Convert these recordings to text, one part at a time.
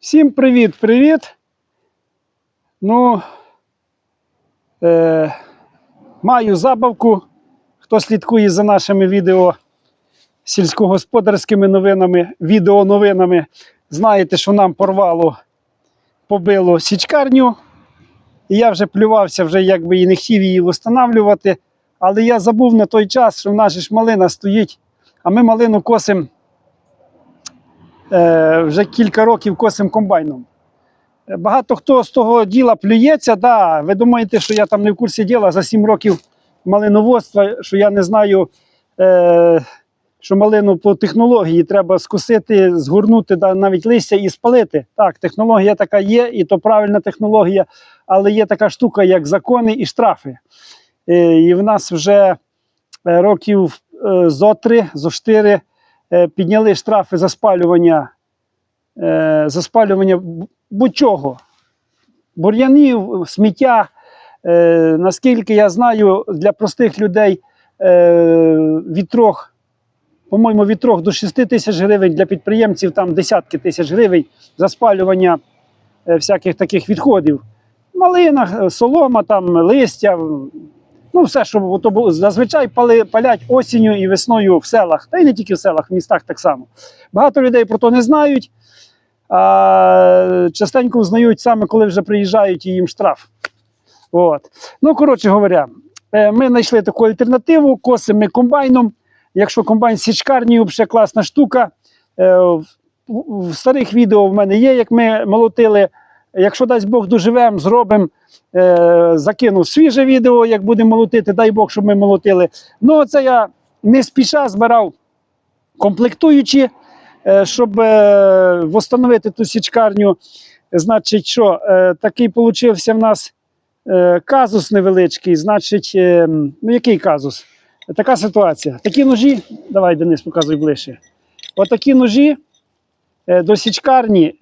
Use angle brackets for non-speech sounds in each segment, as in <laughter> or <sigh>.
Всім привіт-привіт. Ну, е, маю забавку. Хто слідкує за нашими відео сільськогосподарськими новинами, відеоновинами, знаєте, що нам порвало, побило січкарню. І я вже плювався, вже якби і не хотів її встановлювати. Але я забув на той час, що в нас ж малина стоїть, а ми малину косимо вже кілька років косим комбайном. Е, Багато хто з того діла плюється. Да, ви думаєте, що я там не в курсі діла за 7 років малиноводства, що я не знаю, е, що малину по технології треба скосити, згорнути да, навіть листя і спалити. Так, технологія така є, і то правильна технологія, але є така штука, як закони і штрафи. Е, і в нас вже е, років е, зо три, зо чотири е, підняли штрафи за спалювання, е, за спалювання будь-чого. Бур'янів, сміття. Е, наскільки я знаю, для простих людей е, від трьох, по-моєму, від трьох до 6 тисяч гривень, для підприємців там десятки тисяч гривень за спалювання е, всяких таких відходів. Малина, е, солома, там, листя, Ну, все, що ото було. зазвичай пали, палять осінню і весною в селах, та й не тільки в селах, в містах так само. Багато людей про то не знають, а частенько узнають саме, коли вже приїжджають і їм штраф. От. Ну, коротше говоря, е, ми знайшли таку альтернативу, косимо комбайном. Якщо комбайн з січкарні, взагалі класна штука. Е, в старих відео в мене є, як ми молотили. Якщо дасть Бог доживемо, зробимо. Е, закинув свіже відео, як будемо молотити, дай Бог, щоб ми молотили. Ну, це я не спіша збирав комплектуючі, е, щоб е, встановити ту січкарню. Значить, що е, такий получився в нас казус невеличкий. Значить, ну який казус? Така ситуація. Такі ножі, давай, Денис, показуй ближче. Отакі ножі до січкарні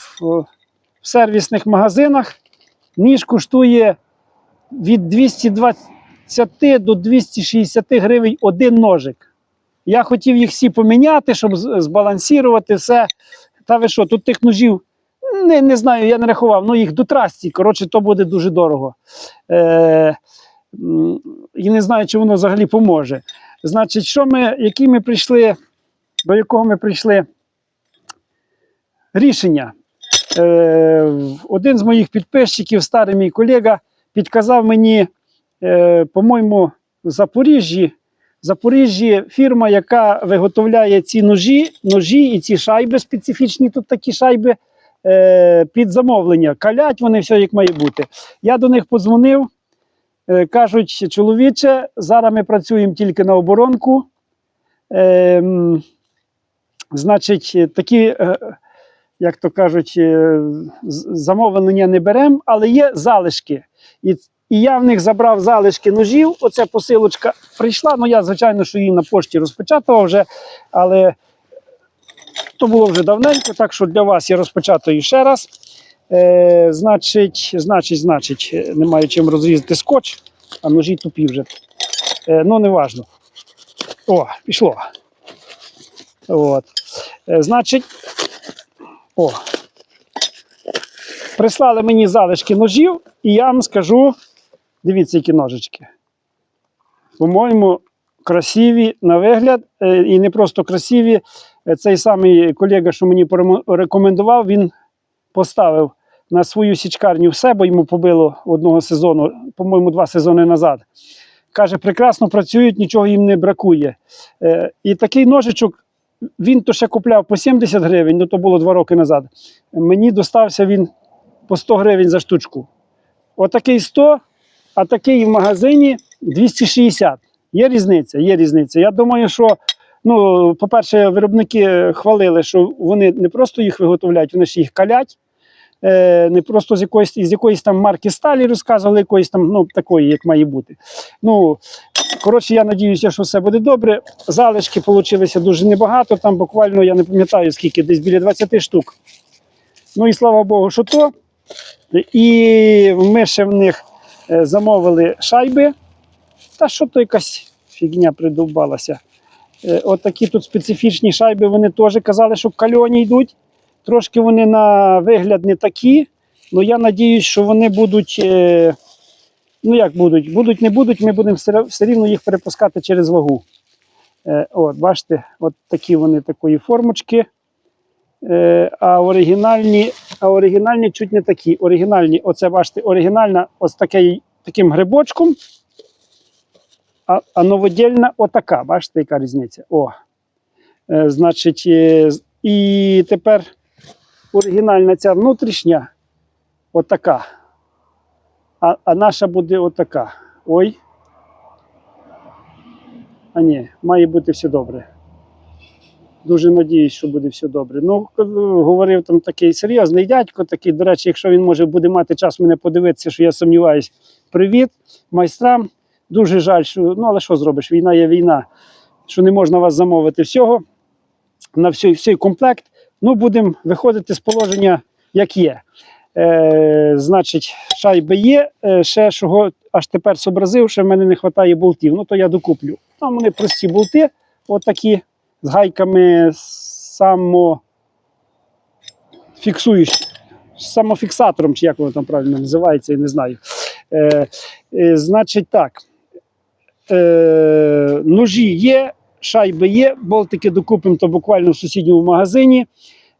в сервісних магазинах. Ніж коштує від 220 до 260 гривень один ножик. Я хотів їх всі поміняти, щоб збалансувати все. Та ви що, тут тих ножів не, не знаю, я не рахував, ну їх до трасті. Коротше, то буде дуже дорого. Е, і не знаю, чи воно взагалі поможе. Значить, що ми, які ми прийшли, до якого ми прийшли рішення. Е, один з моїх підписчиків, старий мій колега, підказав мені, е, по-моєму, в Запоріжжі. В Запоріжжі фірма, яка виготовляє ці ножі, ножі і ці шайби специфічні, тут такі шайби е, під замовлення. Калять вони все як має бути. Я до них подзвонив. Кажуть, чоловіче, зараз ми працюємо тільки на оборонку. Е, значить, такі. Як то кажуть, е, замовлення не беремо, але є залишки. І, і я в них забрав залишки ножів. Оця посилочка прийшла. Ну я, звичайно, що її на пошті розпечатував вже, але то було вже давненько, так що для вас я розпечатаю ще раз. Е, значить, значить, значить, не маю чим розрізати скотч, а ножі тупі вже. Е, ну, не важно. О, пішло. От. Е, значить, о. Прислали мені залишки ножів, і я вам скажу: дивіться, які ножички. По-моєму, красиві на вигляд, е, і не просто красиві. Е, Цей самий колега, що мені рекомендував, він поставив на свою січкарню все, бо йому побило одного сезону, по-моєму, два сезони назад. Каже, прекрасно працюють, нічого їм не бракує. Е, І такий ножичок він то ще купляв по 70 гривень, ну то було два роки назад. Мені достався він по 100 гривень за штучку. Отакий 100, а такий в магазині 260. Є різниця, є різниця. Я думаю, що, ну, по-перше, виробники хвалили, що вони не просто їх виготовляють, вони ж їх калять. Е, не просто з якоїсь, з якоїсь там марки сталі розказували, якоїсь там, ну, такої, як має бути. Ну, Коротше, я надіюся, що все буде добре. Залишки получилися дуже небагато. Там буквально я не пам'ятаю скільки, десь біля 20 штук. Ну і слава Богу, що то. І ми ще в них е, замовили шайби. Та що то якась фігня придовбалася. Е, От такі тут специфічні шайби, вони теж казали, що кальоні йдуть. Трошки вони на вигляд не такі, але я надіюсь, що вони будуть. Е, ну як будуть? Будуть, не будуть, ми будемо все рівно їх перепускати через вагу. Е, от, бачите, от такі вони такої формочки. Е, а оригінальні, а оригінальні чуть не такі. Оригінальні, оце бачите, оригінальна ось такий, таким грибочком. А, а новодільна отака. Бачите, яка різниця? О. Е, значить, е, і тепер оригінальна ця внутрішня отака. А, а наша буде отака. Ой. А ні, має бути все добре. Дуже надіюсь, що буде все добре. Ну, говорив там такий серйозний дядько, такий, до речі, якщо він може буде мати час мене подивитися, що я сумніваюсь. Привіт майстрам. Дуже жаль, що ну але що зробиш? Війна є війна, що не можна вас замовити всього на всій, всій комплект. Ну, будемо виходити з положення, як є. Е, значить, шайби є. Е, ще чого аж тепер зобразив, що в мене не вистачає болтів. Ну, то я докуплю. Там вони прості болти, отакі з гайками само фіксуючи, самофіксатором, чи як воно там правильно називається, я не знаю. Е, е, значить так. Е, ножі є, шайби є, болтики докупимо то буквально в сусідньому магазині.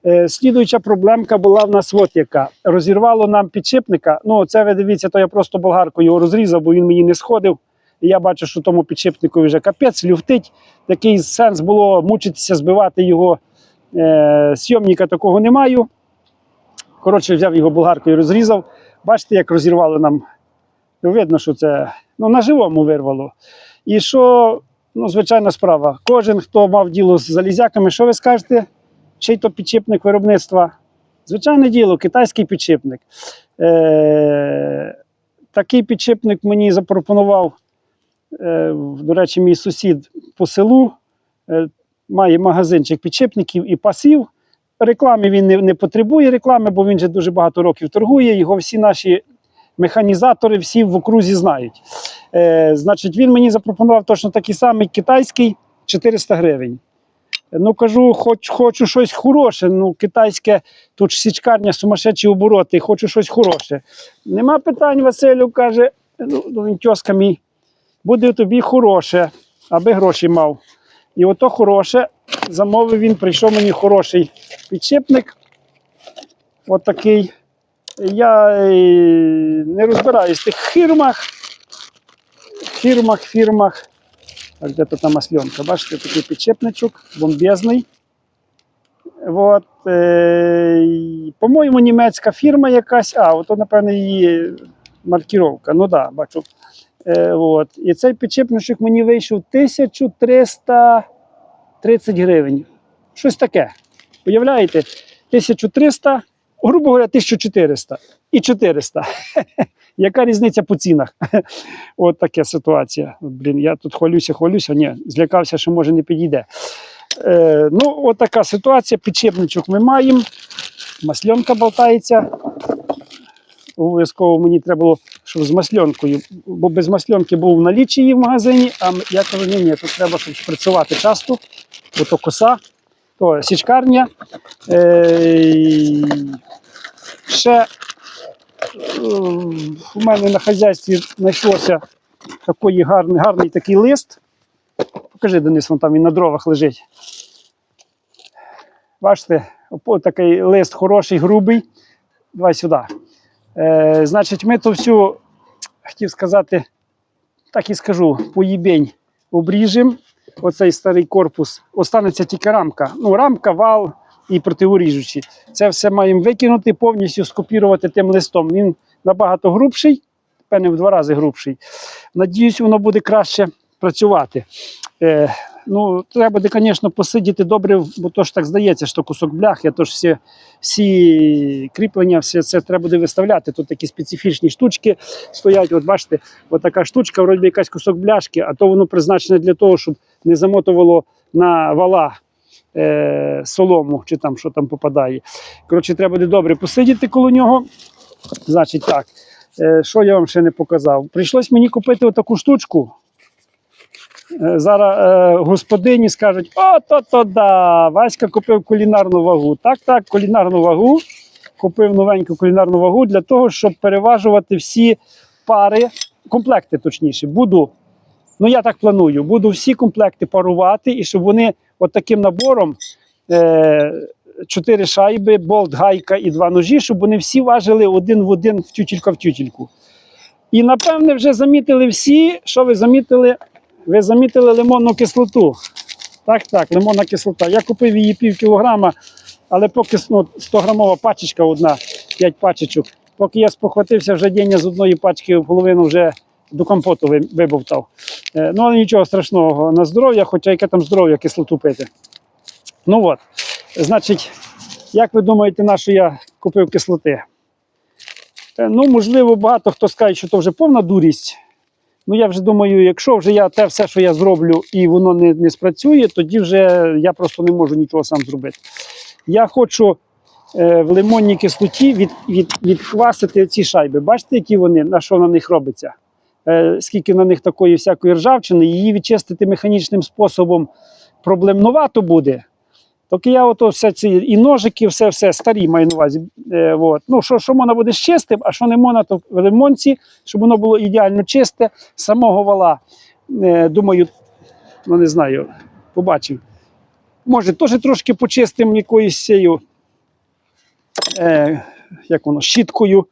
Е, слідуюча проблемка була в нас от яка. Розірвало нам підшипника. Ну, це ви дивіться, то я просто болгаркою його розрізав, бо він мені не сходив. І я бачу, що тому підшипнику вже капець, люфтить. Такий сенс було мучитися, збивати його. Е, такого не маю. Коротше, взяв його болгаркою, розрізав. Бачите, як розірвало нам. Ну, Видно, що це ну, на живому вирвало. І що, ну, звичайна справа. Кожен, хто мав діло з залізяками, що ви скажете? Чий то підшипник виробництва? Звичайне діло, китайський підшипник. Е, такий підшипник мені запропонував, е, до речі, мій сусід по селу. Е, має магазинчик підшипників і пасів. Реклами він не, не потребує реклами, бо він вже дуже багато років торгує. Його всі наші механізатори всі в окрузі знають. Е, значить, він мені запропонував точно такий самий китайський 400 гривень. Ну, кажу, хоч, хочу щось хороше. Ну, китайське, тут січкарня, сумасшедші обороти, хочу щось хороше. Нема питань, Василю каже, ну, ну, він тьоска мій, буде тобі хороше, аби гроші мав. І ото хороше, замовив він, прийшов мені хороший підшипник. Отакий. Я е, не розбираюсь в тих фірмах. Фірмах, фірмах. Так, де тут та масленка? Бачите, такий підшипничок, бомбезний. От, е, по-моєму, німецька фірма якась, а, ото, напевно, її маркіровка. Ну да, бачу. Е, от. І цей підшипничок мені вийшов 1330 гривень. Щось таке. Уявляєте? 1300, грубо говоря, 1400 і 400. <laughs> Яка різниця по цінах? <laughs> От така ситуація. Блін, я тут хвалюся, хвалюся. Ні, злякався, що може не підійде. Е, ну, от така ситуація. Підшипничок ми маємо. Масльонка болтається. Обов'язково мені треба було, щоб з масльонкою, бо без масльонки був в наліччі її в магазині, а я кажу, ні, ні, тут треба, щоб шприцювати часто, бо то коса, то січкарня. Е, ще у мене на хазяйстві знайшлося такий гарний, гарний такий лист. Покажи, Денис, вон там він на дровах лежить. Бачите, такий лист хороший, грубий. Давай сюди. Е, значить, ми то всю, хотів сказати, так і скажу, поїбень обріжемо. Оцей старий корпус. Останеться тільки рамка. Ну, рамка, вал і противоріжучі. Це все маємо викинути, повністю скопірувати тим листом. Він набагато грубший, певне, в два рази грубший. Надіюсь, воно буде краще працювати. Е, ну, треба буде, звісно, посидіти добре, бо то ж так здається, що кусок бляхи, то ж всі, всі кріплення, все це треба буде виставляти. Тут такі специфічні штучки стоять. От бачите, от така штучка, вроді якась кусок бляшки, а то воно призначене для того, щоб не замотувало на вала е, солому, чи там що там попадає. Коротше, треба буде добре посидіти коло нього. Значить, так. Е, що я вам ще не показав? Прийшлось мені купити отаку штучку. Е, Зараз е, господині скажуть: о, то то да, Васька купив кулінарну вагу. Так, так, кулінарну вагу. Купив новеньку кулінарну вагу для того, щоб переважувати всі пари, комплекти точніше. Буду, ну я так планую, буду всі комплекти парувати, і щоб вони от таким набором. Е, Чотири шайби, болт, гайка і два ножі, щоб вони всі важили один в один в тютілька в тютільку. І напевне вже замітили всі, що ви замітили? Ви замітили лимонну кислоту. Так, так, лимонна кислота. Я купив її пів кілограма, але поки ну, 100 грамова пачечка одна, 5 пачечок. Поки я спохватився вже день з одної пачки половину вже до компоту вибовтав. Е, ну, але нічого страшного на здоров'я, хоча яке там здоров'я кислоту пити. Ну от, значить, як ви думаєте, на що я купив кислоти? Ну, можливо, багато хто скаже, що то вже повна дурість. Ну, я вже думаю, якщо вже я те все, що я зроблю, і воно не, не спрацює, тоді вже я просто не можу нічого сам зробити. Я хочу е, в лимонній кислоті від, від, відквасити ці шайби. Бачите, які вони, на що на них робиться? Е, скільки на них такої всякої ржавчини, її відчистити механічним способом проблемнувато буде. Тільки я ото все ці і ножики, все, все старі маю на увазі. Е, от. Ну, що, що можна буде з чистим, а що не можна, то в лимонці, щоб воно було ідеально чисте. Самого вала, е, думаю, ну не знаю, побачив. Може, теж трошки почистим якоюсь цією, е, як воно, щіткою.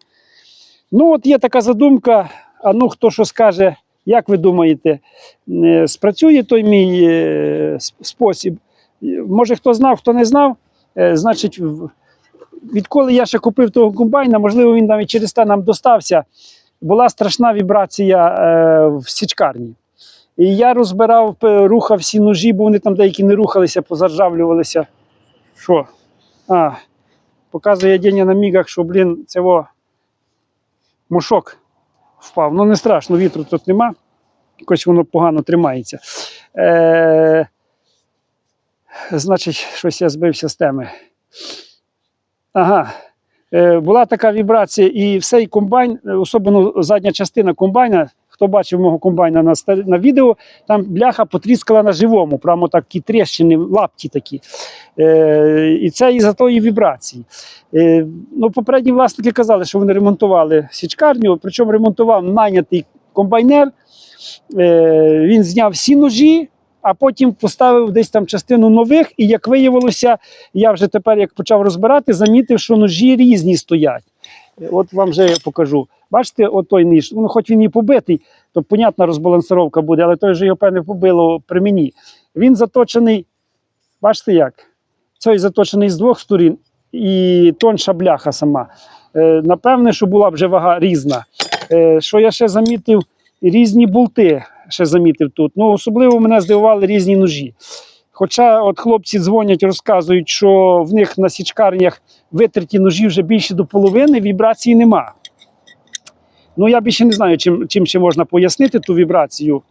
Ну, от є така задумка. А ну хто що скаже, як ви думаєте, е, спрацює той мій е, спосіб? Може, хто знав, хто не знав, е, значить, відколи я ще купив того комбайна, можливо, він навіть через те нам достався. Була страшна вібрація е, в січкарні. І я розбирав, рухав всі ножі, бо вони там деякі не рухалися, позаржавлювалися. Що? А, показує Деня на мігах, що, блін, це во, мушок впав. Ну, не страшно, вітру тут нема. Якось воно погано тримається. Е, значить, щось я збився з теми. Ага. Е, була така вібрація, і цей комбайн, особливо задня частина комбайна, хто бачив мого комбайна на, на відео, там бляха потріскала на живому, прямо такі тріщини, лапті такі. Е, і це із-за тої вібрації. Е, ну, попередні власники казали, що вони ремонтували січкарню, причому ремонтував найнятий комбайнер. Е, він зняв всі ножі, а потім поставив десь там частину нових. І як виявилося, я вже тепер, як почав розбирати, замітив, що ножі різні стоять. От вам вже я покажу. Бачите, от той ніж, ну, хоч він і побитий, то понятна розбалансировка буде, але той же його певне побило при мені. Він заточений, бачите як? Цей заточений з двох сторін і тонша бляха сама. Е, напевне, що була б вже вага різна. Е, що я ще замітив, різні болти ще замітив тут. Ну, особливо мене здивували різні ножі. Хоча от хлопці дзвонять, розказують, що в них на січкарнях витерті ножі вже більше до половини, вібрації нема. Ну, я більше не знаю, чим, чим ще можна пояснити ту вібрацію.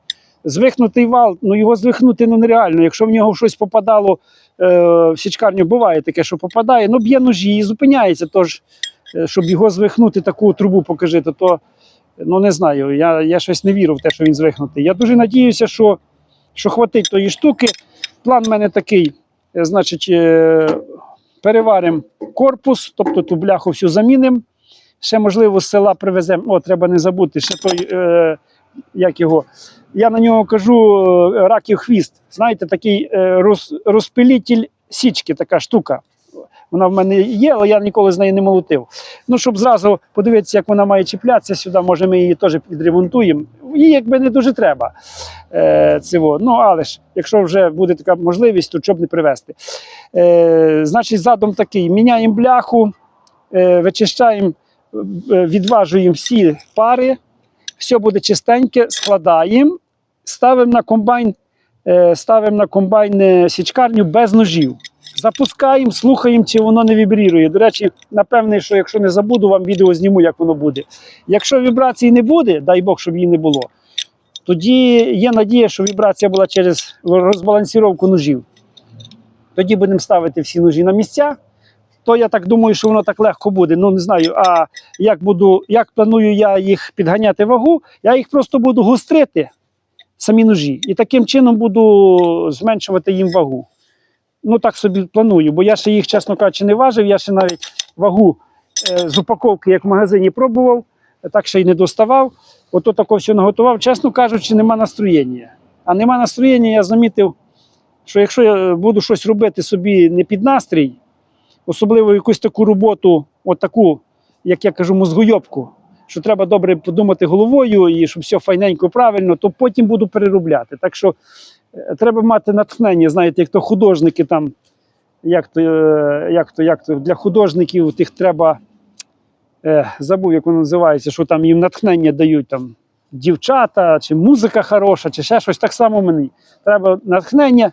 Звихнутий вал, ну його звихнути ну, нереально. Якщо в нього щось попадало е, в січкарню, буває таке, що попадає, ну б'є ножі і зупиняється. Тож, е, щоб його звихнути, таку трубу покажи, то, то ну не знаю. Я, я щось не вірю в те, що він звихнутий. Я дуже надіюся, що, що хватить тої штуки. План в мене такий: е, значить, е, переваримо корпус, тобто ту бляху всю замінимо. Ще, можливо, з села привеземо. О, треба не забути, ще той, е, як його. Я на нього кажу раків хвіст. Знаєте, такий роз, розпилітель січки, така штука. Вона в мене є, але я ніколи з нею не молотив. Ну, щоб зразу подивитися, як вона має чіплятися сюди, може ми її теж відремонтуємо. Їй якби не дуже треба. Е, цього. Ну, але ж, якщо вже буде така можливість, то щоб не привезти. Е, значить, задум такий: міняємо бляху, е, вичищаємо, е, відважуємо всі пари, все буде чистеньке, складаємо, ставимо на комбайн, е, ставимо на комбайн е, січкарню без ножів. Запускаємо, слухаємо, чи воно не вібрірує. До речі, напевне, що якщо не забуду, вам відео зніму, як воно буде. Якщо вібрації не буде, дай Бог, щоб її не було, тоді є надія, що вібрація була через розбалансіровку ножів. Тоді будемо ставити всі ножі на місця. То я так думаю, що воно так легко буде. Ну не знаю. А як буду, як планую я їх підганяти вагу, я їх просто буду гострити. самі ножі. І таким чином буду зменшувати їм вагу. Ну, так собі планую, бо я ще їх, чесно кажучи, не важив. Я ще навіть вагу е, з упаковки, як в магазині, пробував, так ще й не доставав. Ото тако все наготував. Чесно кажучи, нема настроєння. А нема настроєння, я замітив, що якщо я буду щось робити собі не під настрій, особливо якусь таку роботу, от таку, як я кажу, мозгойобку, що треба добре подумати головою і щоб все файненько, правильно, то потім буду переробляти. Так що треба мати натхнення, знаєте, як то художники там, як то, е, як то, як то для художників тих треба, е, забув, як воно називається, що там їм натхнення дають там дівчата, чи музика хороша, чи ще щось. Так само мені. Треба натхнення.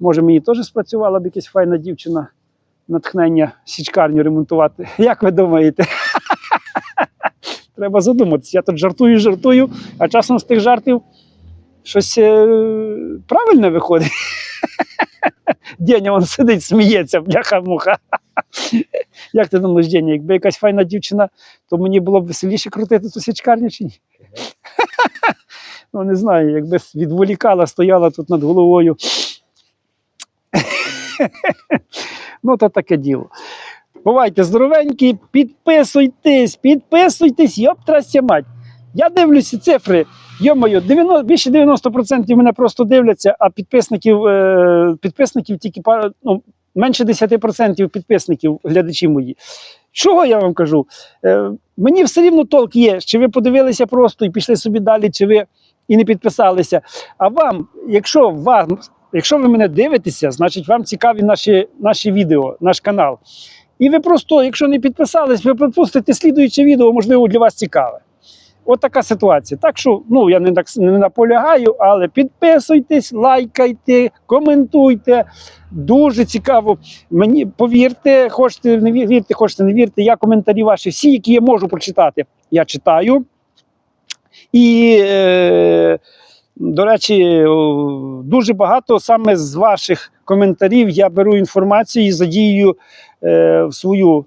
Може, мені теж спрацювала б якась файна дівчина натхнення січкарню ремонтувати. <laughs> Як ви думаєте? <laughs> Треба задуматися. Я тут жартую, жартую, а часом з тих жартів щось е, правильне виходить. <laughs> Деня він сидить, сміється, бляха-муха. <laughs> Як ти думаєш, Деня, якби якась файна дівчина, то мені було б веселіше крутити ту січкарню чи ні? <laughs> Ну, не знаю, якби відволікала, стояла тут над головою. ну, то таке діло. Бувайте здоровенькі, підписуйтесь, підписуйтесь, йоп, трастя мать. Я дивлюся цифри. Йо-моє, 90, більше 90% мене просто дивляться, а підписників, е, підписників тільки ну, менше 10% підписників, глядачі мої. Чого я вам кажу? Е, мені все рівно толк є, чи ви подивилися просто і пішли собі далі, чи ви і не підписалися. А вам, якщо вам, якщо ви мене дивитеся, значить вам цікаві наші, наші відео, наш канал. І ви просто, якщо не підписались, ви пропустите слідуюче відео, можливо, для вас цікаве. От ситуація. Так що ну, я не, так, не наполягаю, але підписуйтесь, лайкайте, коментуйте. Дуже цікаво. Мені повірте, хочете не вірте, хочете не вірте. Я коментарі ваші, всі, які я можу прочитати, я читаю. І, е, до речі, дуже багато саме з ваших коментарів я беру інформацію і задію е, в свою,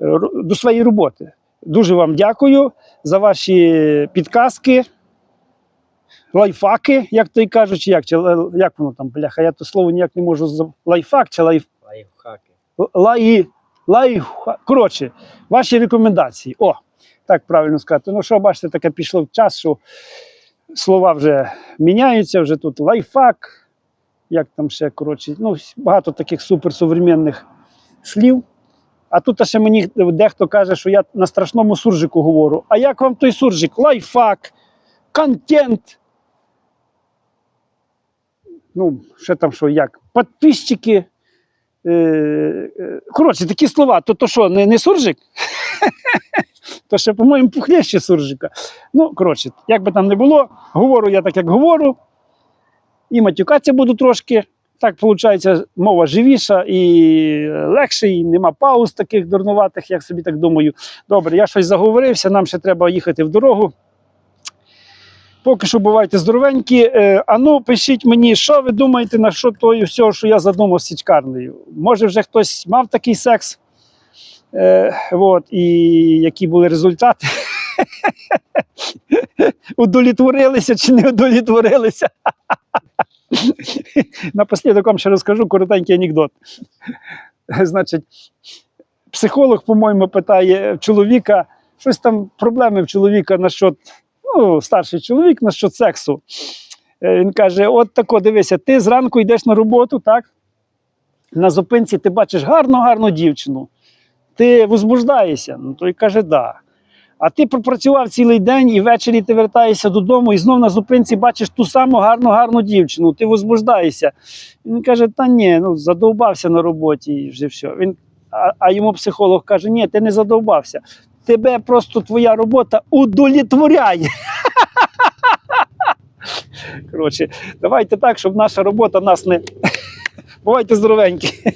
е, до своєї роботи. Дуже вам дякую за ваші підказки, лайфаки, як то й кажуть, чи як, чи, як воно там, бляха, я то слово ніяк не можу лайфак чи лайф, Лайфхаки. лай, лай, коротше, ваші рекомендації. О, так правильно сказати. Ну, що бачите, таке пішло в час, що слова вже міняються, вже тут лайфхак, як там ще, коротше, ну, багато таких суперсовременних слів. А тут ще мені дехто каже, що я на страшному суржику говорю. А як вам той суржик? Лайфхак, контент. Ну, ще там що, як? Подписчики. Е, е, коротше, такі слова. То, то що, не, не суржик? <laughs> то ще, по-моєму, пухліще суржика. Ну, коротше, як би там не було, говорю я так, як говорю. І матюкатися буду трошки. Так, виходить, мова живіша і легше, і нема пауз таких дурнуватих, як собі так думаю. Добре, я щось заговорився, нам ще треба їхати в дорогу. Поки що бувайте здоровенькі. Е, а ну, пишіть мені, що ви думаєте на що тої всього, що я задумав з січкарнею. Може, вже хтось мав такий секс, е, от, і які були результати. <laughs> Удовлетворилися чи не удовлетворилися. <laughs> <laughs> Напослідок вам ще розкажу коротенький анекдот. <laughs> Значить, психолог, по-моєму, питає чоловіка, щось там проблеми в чоловіка насчет, ну, старший чоловік насчет сексу. Е, Він каже: от тако, дивися, ти зранку йдеш на роботу, так? На зупинці ти бачиш гарну, гарну дівчину. Ти возбуждаєшся. Ну, той каже, да. А ти пропрацював цілий день і ввечері ти вертаєшся додому, і знов на зупинці бачиш ту саму гарну, гарну дівчину, ти возбуждаєшся. Він каже: Та ні, ну задовбався на роботі і вже все. Він, а, а йому психолог каже: Ні, ти не задовбався. Тебе просто твоя робота удовлетворяє. Коротше, давайте так, щоб наша робота нас не. <laughs> Бувайте здоровенькі.